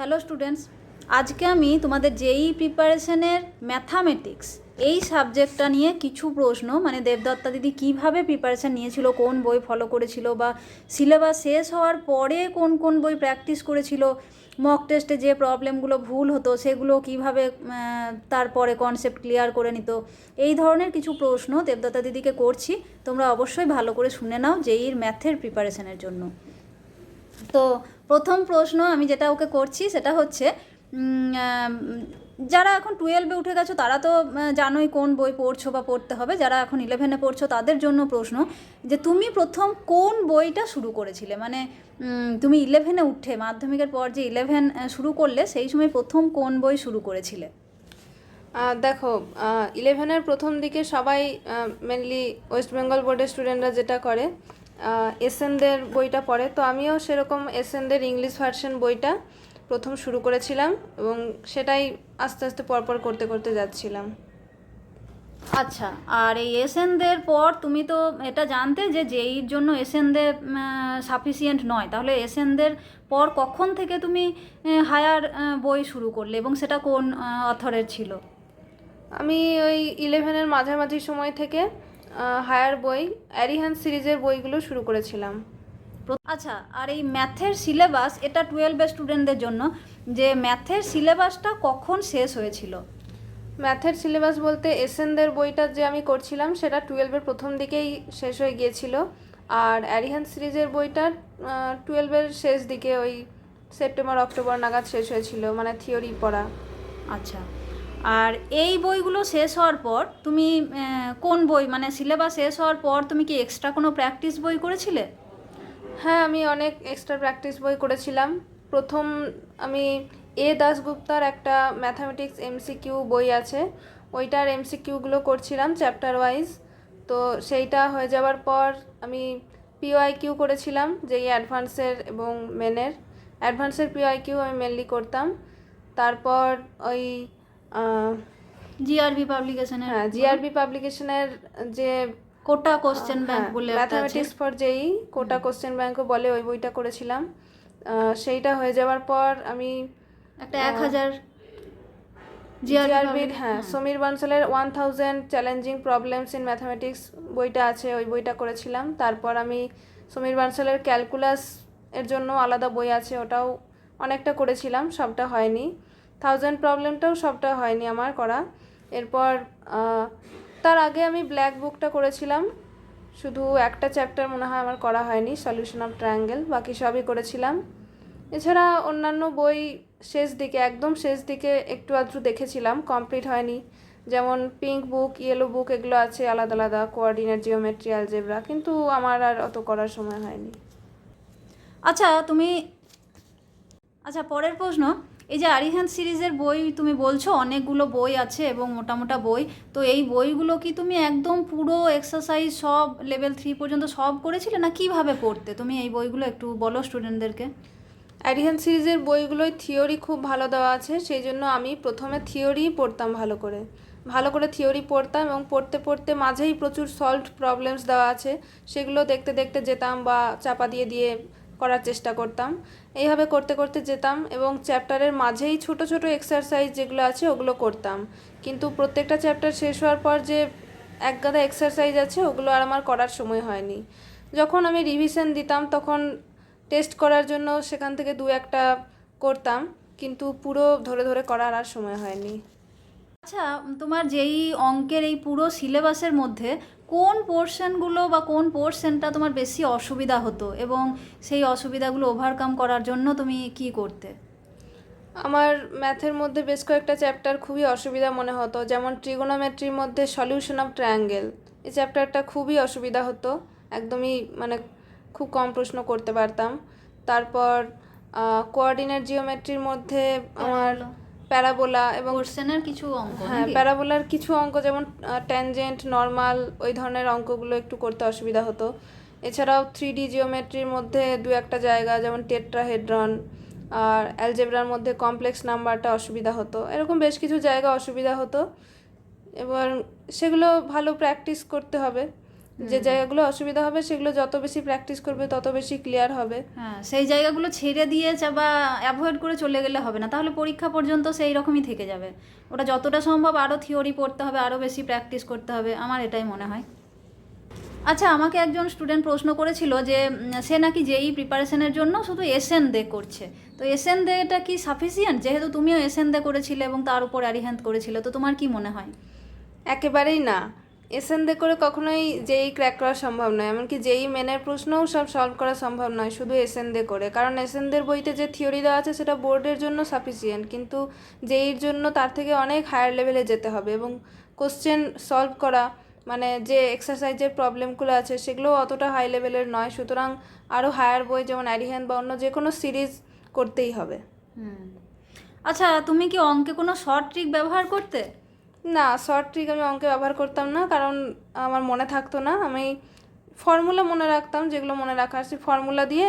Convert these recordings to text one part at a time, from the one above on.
Hello students আজকে আমি তোমাদের যেই প্রিপারেশনের ম্যাথামেটিক্স এই সাবজেক্টটা নিয়ে কিছু প্রশ্ন মানে দেবদত্তা দিদি কীভাবে প্রিপারেশন নিয়েছিল, কোন বই ফলো করেছিল বা সিলেবাস শেষ হওয়ার পরে কোন কোন বই প্র্যাকটিস করেছিল মক টেস্টে যে প্রবলেমগুলো ভুল হতো, সেগুলো কীভাবে তারপরে কনসেপ্ট ক্লিয়ার করে নিত, এই ধরনের কিছু প্রশ্ন দেবদত্তা দিদিকে করছি। তোমরা অবশ্যই ভালো করে শুনে নাও যেইর ম্যাথের প্রিপারেশনের জন্য। তো প্রথম প্রশ্ন আমি যেটা ওকে করছি সেটা হচ্ছে যারা এখন টুয়েলভে উঠে গেছো তারা তো জানোই কোন বই পড়ছো বা পড়তে হবে। যারা এখন ইলেভেনে পড়ছো তাদের জন্য প্রশ্ন যে তুমি প্রথম কোন বইটা শুরু করেছিলে? মানে তুমি ইলেভেনে উঠে মাধ্যমিকের পর যে ইলেভেন শুরু করলে সেই সময় প্রথম কোন বই শুরু করেছিলে? দেখো ইলেভেনের প্রথম দিকে সবাই মেনলি ওয়েস্ট বেঙ্গল বোর্ডের স্টুডেন্টরা যেটা করে এসএনদের বইটা পড়ে। তো আমিও সেরকম এসএনদের ইংলিশ ভার্সন বইটা প্রথম শুরু করেছিলাম এবং সেটাই আস্তে আস্তে পরপর করতে করতে যাচ্ছিলাম। আচ্ছা আর এই এসএনদের পর তুমি তো এটা জানতে যে যেইর জন্য এসএনদের সাফিসিয়েন্ট নয় তাহলে এসএনদের পর কখন থেকে তুমি হায়ার বই শুরু করলে এবং সেটা কোন অথরের ছিল? আমি ওই ইলেভেনের মাঝামাঝি সময় থেকে হায়ার বই অ্যারিহান সিরিজের বইগুলো শুরু করেছিলাম। আচ্ছা আর এই ম্যাথের সিলেবাস এটা টুয়েলভের স্টুডেন্টদের জন্য যে ম্যাথের সিলেবাসটা কখন শেষ হয়েছিল? ম্যাথের সিলেবাস বলতে এসএনদের বইটা যে আমি করছিলাম সেটা টুয়েলভের প্রথম দিকেই শেষ হয়ে গিয়েছিল। আর অ্যারিহান সিরিজের বইটা টুয়েলভের শেষ দিকে ওই সেপ্টেম্বর অক্টোবর নাগাদ শেষ হয়েছিল মানে থিওরি পড়া। আচ্ছা। আর এই বইগুলো শেষ হওয়ার পর তুমি কোন বই মানে সিলেবাস শেষ হওয়ার পর তুমি কি এক্সট্রা কোনো প্র্যাকটিস বই করেছিলে? হ্যাঁ আমি অনেক এক্সট্রা প্র্যাকটিস বই করেছিলাম। প্রথম আমি এ দাশগুপ্তার একটা ম্যাথামেটিক্স এমসিকিউ বই আছে। ওইটার এমসিকিউগুলো করছিলাম চ্যাপ্টার ওয়াইজ তো সেইটা হয়ে যাওয়ার পর আমি পিওআই কিউ করেছিলাম, যেই অ্যাডভান্সের এবং মেনের অ্যাডভান্সের পিওআই কিউ আমি মেনলি করতাম। তারপর ওই জিআরবি পাবলিকেশনের হ্যাঁ জিআরবি পাবলিকেশনের যে কোটা কোশ্চেন ব্যাংক বলে ম্যাথামেটিক্স ফর যেই কোটা কোশ্চেন ব্যাংকও বলে ওই বইটা করেছিলাম। সেইটা হয়ে যাওয়ার পর আমি একটা এক হাজার জিআরবির হ্যাঁ Samir বানসালের one thousand challenging problems in mathematics বইটা আছে ওই বইটা করেছিলাম। তারপর আমি সমীর বানসালের ক্যালকুলাস এর জন্য আলাদা বই আছে ওটাও অনেকটা করেছিলাম সবটা হয়নি। থাউজেন্ড প্রবলেমটাও সবটা হয়নি আমার করা। এরপর তার আগে আমি ব্ল্যাক বুকটা করেছিলাম। শুধু একটা চ্যাপ্টার মনে হয় আমার করা হয়নি সলিউশন অফ ট্রায়াঙ্গেল বাকি সবই করেছিলাম। এছাড়া অন্যান্য বই শেষ দিকে, একদম শেষ দিকে একটু আধটু দেখেছিলাম কমপ্লিট হয়নি। যেমন পিঙ্ক বুক ইয়েলো বুক এগুলো আছে আলাদা আলাদা কোঅর্ডিনেট জিওমেট্রি অ্যালজেব্রা কিন্তু আমার আর অত করার সময় হয়নি। আচ্ছা তুমি আচ্ছা পরের প্রশ্ন। এই যে আরিহান সিরিজের বই তুমি বলছো, অনেকগুলো বই আছে এবং মোটা মোটা বই। তো এই বইগুলো কি তুমি একদম পুরো এক্সারসাইজ সব লেভেল থ্রি পর্যন্ত সব করেছিলে না কীভাবে পড়তে? তুমি এই বইগুলো একটু বলো স্টুডেন্টদেরকে অ্যাডিহান সিরিজের বইগুলোয় থিওরি খুব ভালো দেওয়া আছে, সেই জন্য আমি প্রথমে থিওরিই পড়তাম ভালো করে। ভালো করে থিওরি পড়তাম এবং পড়তে পড়তে মাঝেই প্রচুর সলভড প্রবলেমস দেওয়া আছে। সেগুলো দেখতে দেখতে যেতাম বা চাপা দিয়ে দিয়ে করার চেষ্টা করতাম। এইভাবে করতে করতে যেতাম এবং চ্যাপ্টারের মাঝেই ছোট ছোট এক্সারসাইজ যেগুলো আছে ওগুলো করতাম। কিন্তু প্রত্যেকটা চ্যাপ্টার শেষ হওয়ার পর যে এক গাদা এক্সারসাইজ আছে ওগুলো আর আমার করার সময় হয়নি। যখন আমি রিভিশন দিতাম তখন টেস্ট করার জন্য সেখান থেকে দু একটা করতাম, কিন্তু পুরো ধরে ধরে করার আর সময় হয়নি। আচ্ছা তোমার যেই অঙ্কের এই পুরো সিলেবাসের মধ্যে কোন পোর্শনগুলো বা কোন পোর্শনটা তোমার বেশি অসুবিধা হতো এবং সেই অসুবিধাগুলো ওভারকাম করার জন্য তুমি কি করতে? আমার ম্যাথের মধ্যে বেশ কয়েকটা চ্যাপ্টার খুবই অসুবিধা মনে হতো। যেমন ট্রিগোনোমেট্রির মধ্যে সলিউশন অফ ট্রায়াঙ্গেল এই চ্যাপ্টারটা খুবই অসুবিধা হতো। একদমই মানে খুব কম প্রশ্ন করতে পারতাম। তারপর কোঅর্ডিনেট জিওমেট্রির মধ্যে আমার প্যারাবোলা এবং পোর্শনের কিছু অঙ্ক হ্যাঁ প্যারাবোলার কিছু অঙ্ক যেমন ট্যানজেন্ট নর্মাল ওই ধরনের অঙ্কগুলো একটু করতে অসুবিধা হতো। এছাড়াও থ্রি ডি জিওমেট্রির মধ্যে দু একটা জায়গা যেমন টেট্রাহেড্রন আর অ্যালজেব্রার মধ্যে কমপ্লেক্স নাম্বারটা অসুবিধা হতো। এরকম বেশ কিছু জায়গা অসুবিধা হতো। এবার সেগুলো ভালো প্র্যাকটিস করতে হবে। যে জায়গাগুলো অসুবিধা হবে সেগুলো যত বেশি প্র্যাকটিস করবে তত বেশি ক্লিয়ার হবে। হ্যাঁ সেই জায়গাগুলো ছেড়ে দিয়ে বা অ্যাভয়েড করে চলে গেলে হবে না। তাহলে পরীক্ষা পর্যন্ত সেই রকমই থেকে যাবে। ওটা যতটা সম্ভব আরও থিওরি পড়তে হবে আরও বেশি প্র্যাকটিস করতে হবে আমার এটাই মনে হয়। আচ্ছা আমাকে একজন স্টুডেন্ট প্রশ্ন করেছিল যে সে নাকি যেই প্রিপারেশনের জন্য শুধু এসএন দে করছে। তো এসএন দেটা কি সাফিসিয়েন্ট যেহেতু তুমিও এসএন দে করেছিলে এবং তার উপর অ্যারিহ্যান্ড করেছিলে তো তোমার কি মনে হয়? একেবারেই না। এসএন দে করে কখনোই যেই ক্র্যাক করা সম্ভব নয়, এমনকি যেই মেনের প্রশ্নও সব সলভ করা সম্ভব নয়, শুধু এসএন দে করে। কারণ এসএন দের বইতে যে থিওরি দেওয়া আছে, সেটা বোর্ডের জন্য সাফিসিয়েন্ট কিন্তু যেইর জন্য তার থেকে অনেক হায়ার লেভেলে যেতে হবে এবং কোশ্চেন সলভ করা মানে যে এক্সারসাইজের প্রবলেমগুলো আছে সেগুলো অতটা হাই লেভেলের নয়, সুতরাং আরও হায়ার বই যেমন অ্যারিহ্যান বা অন্য যে কোনো সিরিজ করতেই হবে। আচ্ছা তুমি কি অঙ্কে কোনো শর্ট ট্রিক ব্যবহার করতে? না শর্ট ট্রিক আমি অঙ্কে ব্যবহার করতাম না কারণ আমার মনে থাকতো না। আমি ফর্মুলা মনে রাখতাম যেগুলো মনে রাখার সেই ফর্মুলা দিয়ে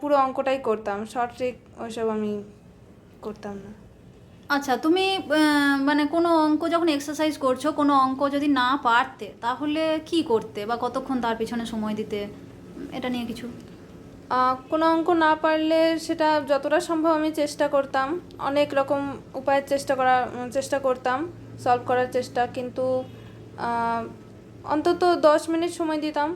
পুরো অঙ্কটাই করতাম। শর্ট ট্রিক ওইসব আমি করতাম না। আচ্ছা তুমি মানে কোনো অঙ্ক যখন এক্সারসাইজ করছ কোনো অঙ্ক যদি না পারতে তাহলে কি করতে বা কতক্ষণ তার পিছনে সময় দিতে? এটা নিয়ে কিছু? কোনো অঙ্ক না পারলে সেটা যতটা সম্ভব আমি চেষ্টা করতাম। অনেক রকম উপায়ের চেষ্টা করার চেষ্টা করতাম। সলভ করার চেষ্টা কিন্তু অন্তত দশ মিনিট সময় দিতাম।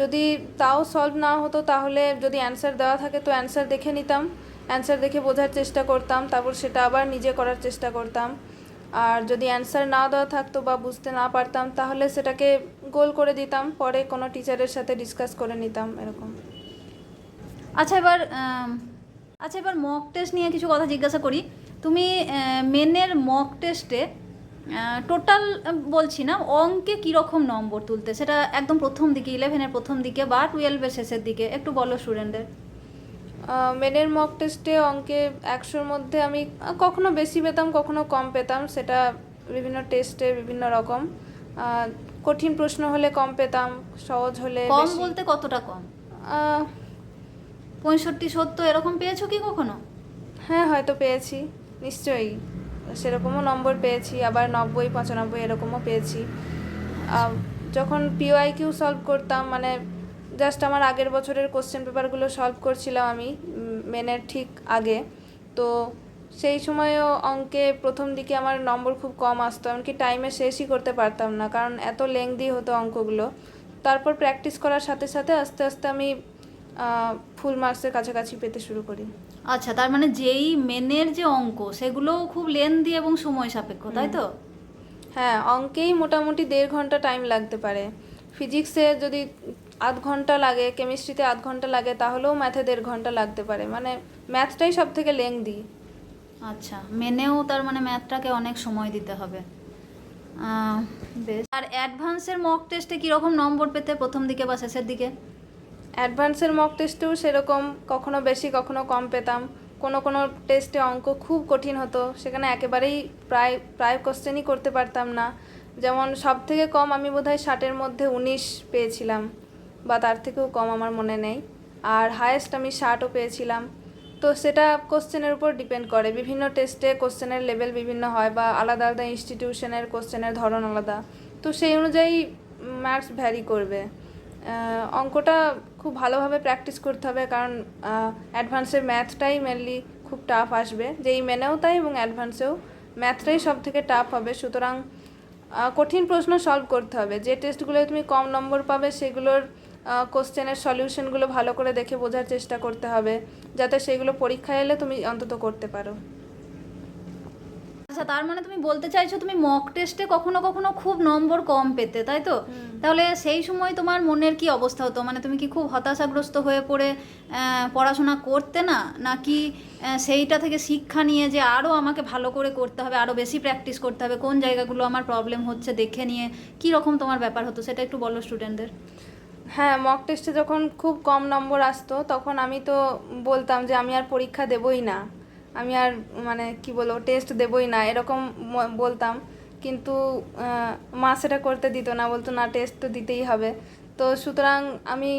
যদি তাও সলভ না হতো তাহলে যদি অ্যান্সার দেওয়া থাকে তো অ্যান্সার দেখে নিতাম। অ্যান্সার দেখে বোঝার চেষ্টা করতাম তারপর সেটা আবার নিজে করার চেষ্টা করতাম। আর যদি অ্যান্সার না দেওয়া থাকতো বা বুঝতে না পারতাম তাহলে সেটাকে গোল করে দিতাম পরে কোনো টিচারের সাথে ডিসকাস করে নিতাম এরকম। আচ্ছা এবার আচ্ছা এবার মক টেস্ট নিয়ে কিছু কথা জিজ্ঞাসা করি। তুমি মেনের মক টেস্টে টোটাল বলছি না অঙ্কে কীরকম নম্বর তুলতে? সেটা একদম প্রথম দিকে ইলেভেনের প্রথম দিকে বা টুয়েলভের শেষের দিকে একটু বলো স্টুডেন্টদের মেনের মক টেস্টে অঙ্কে একশোর মধ্যে আমি কখনো বেশি পেতাম কখনো কম পেতাম সেটা বিভিন্ন টেস্টে বিভিন্ন রকম। কঠিন প্রশ্ন হলে কম পেতাম সহজ হলে কম বলতে কতটা কম? পঁয়ষট্টি সত্তর এরকম পেয়েছ কি কখনো? হ্যাঁ হয়তো পেয়েছি নিশ্চয়ই। সেরকমও নম্বর পেয়েছি, আবার নব্বই, পঁচানব্বই এরকমও পেয়েছি। যখন পিওআই কিউ সলভ করতাম মানে জাস্ট আমার আগের বছরের কোশ্চেন পেপারগুলো সলভ করছিলাম আমি মেনের ঠিক আগে। তো সেই সময়ও অঙ্কে প্রথম দিকে আমার নম্বর খুব কম আসতো, এমনকি টাইমে শেষই করতে পারতাম না, কারণ এত লেংদি হতো অঙ্কগুলো। তারপর প্র্যাকটিস করার সাথে সাথে আস্তে আস্তে আমি ফুল মার্কসের কাছাকাছি পেতে শুরু করি। আচ্ছা তার মানে যেই মেনের যে অঙ্ক সেগুলোও খুব লেন্দি এবং সময় সাপেক্ষ তাই তো? হ্যাঁ অঙ্কেই মোটামুটি দেড় ঘণ্টা টাইম লাগতে পারে। ফিজিক্সে যদি আধ ঘণ্টা লাগে কেমিস্ট্রিতে আধ ঘণ্টা লাগে তাহলেও ম্যাথে দেড় ঘণ্টা লাগতে পারে। মানে ম্যাথটাই সব থেকে লেংদি আচ্ছা মেনেও তার মানে ম্যাথটাকে অনেক সময় দিতে হবে। বেশ। আর অ্যাডভান্সের মক টেস্টে কীরকম নম্বর পেতে প্রথম দিকে বা শেষের দিকে? অ্যাডভান্সের মক টেস্টেও সেরকম কখনো বেশি, কখনো কম পেতাম। কোনো কোনো টেস্টে অঙ্ক খুব কঠিন হতো। সেখানে একেবারেই প্রায় প্রায় কোশ্চেনই করতে পারতাম না। যেমন সব থেকে কম আমি বোধহয় ষাটের মধ্যে উনিশ পেয়েছিলাম, বা তার থেকেও কম আমার মনে নেই। আর হায়েস্ট আমি ষাটও পেয়েছিলাম। তো সেটা কোশ্চেনের উপর ডিপেন্ড করে। বিভিন্ন টেস্টে কোশ্চেনের লেভেল বিভিন্ন হয়, বা আলাদা আলাদা ইনস্টিটিউশনের কোশ্চেনের ধরন আলাদা। তো সেই অনুযায়ী মার্কস ভ্যারি করবে। অঙ্কটা খুব ভালোভাবে প্র্যাকটিস করতে হবে, কারণ অ্যাডভান্সের ম্যাথটাই মেনলি খুব টাফ আসবে। যেই মেনেও তাই এবং অ্যাডভান্সেও ম্যাথটাই সব থেকে টাফ হবে। সুতরাং কঠিন প্রশ্ন সলভ করতে হবে। যে টেস্টগুলো তুমি কম নম্বর পাবে, সেগুলোর কোশ্চেনের সলিউশনগুলো ভালো করে দেখে বোঝার চেষ্টা করতে হবে, যাতে সেগুলো পরীক্ষায় এলে তুমি অন্তত করতে পারো। আচ্ছা তার মানে তুমি বলতে চাইছো তুমি মক টেস্টে কখনো কখনো খুব নম্বর কম পেতে তাই তো? তাহলে সেই সময় তোমার মনের কি অবস্থা হতো? মানে তুমি কি খুব হতাশাগ্রস্ত হয়ে পড়ে পড়াশোনা করতে না? নাকি সেইটা থেকে শিক্ষা নিয়ে যে আরও আমাকে ভালো করে করতে হবে আরও বেশি প্র্যাকটিস করতে হবে কোন জায়গাগুলো আমার প্রবলেম হচ্ছে দেখে নিয়ে কি রকম তোমার ব্যাপার হতো? সেটা একটু বলো স্টুডেন্টদের হ্যাঁ মক টেস্টে যখন খুব কম নম্বর আসতো তখন আমি তো বলতাম যে আমি আর পরীক্ষা দেবই না। আমি আর মানে কি বলব টেস্ট দেবই না, এরকম বলতাম। কিন্তু মা সেটা করতে দিত না, বলতো, না টেস্ট তো দিতেই হবে। তো সুতরাং আমি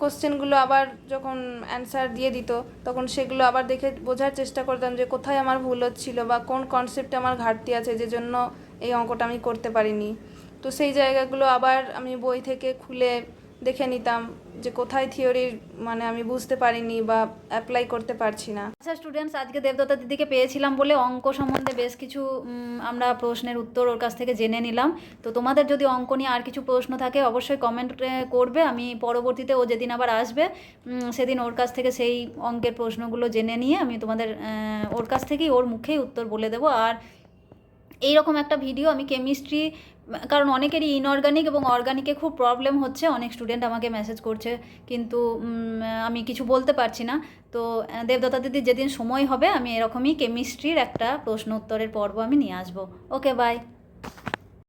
কোশ্চেনগুলো আবার যখন অ্যান্সার দিয়ে দিত, তখন সেগুলো আবার দেখে বোঝার চেষ্টা করতাম যে, কোথায় আমার ভুল হচ্ছিল বা কোন কনসেপ্টে আমার ঘাটতি আছে, যে জন্য এই অঙ্কটা আমি করতে পারিনি। তো সেই জায়গাগুলো আবার আমি বই থেকে খুলে দেখে নিতাম যে কোথায় থিওরি মানে আমি বুঝতে পারিনি বা অ্যাপ্লাই করতে পারছি না। আচ্ছা স্টুডেন্টস আজকে দেবদত্তা দিদিকে পেয়েছিলাম বলে অঙ্ক সম্বন্ধে বেশ কিছু আমরা প্রশ্নের উত্তর ওর কাছ থেকে জেনে নিলাম। তো তোমাদের যদি অঙ্ক নিয়ে আর কিছু প্রশ্ন থাকে, অবশ্যই কমেন্ট করবে। আমি পরবর্তীতে ও যেদিন আবার আসবে সেদিন ওর কাছ থেকে সেই অঙ্কের প্রশ্নগুলো জেনে নিয়ে আমি তোমাদের ওর কাছ থেকেই ওর মুখেই উত্তর বলে দেবো। আর এইরকম একটা ভিডিও আমি কেমিস্ট্রি কারণ অনেকেরই ইনঅর্গানিক এবং অর্গানিকে খুব প্রবলেম হচ্ছে। অনেক স্টুডেন্ট আমাকে মেসেজ করছে, কিন্তু আমি কিছু বলতে পারছি না। তো দেবদত্তা দিদি, যেদিন সময় হবে, আমি এরকমই কেমিস্ট্রির একটা প্রশ্ন উত্তরের পর্ব আমি নিয়ে আসব। Okay bye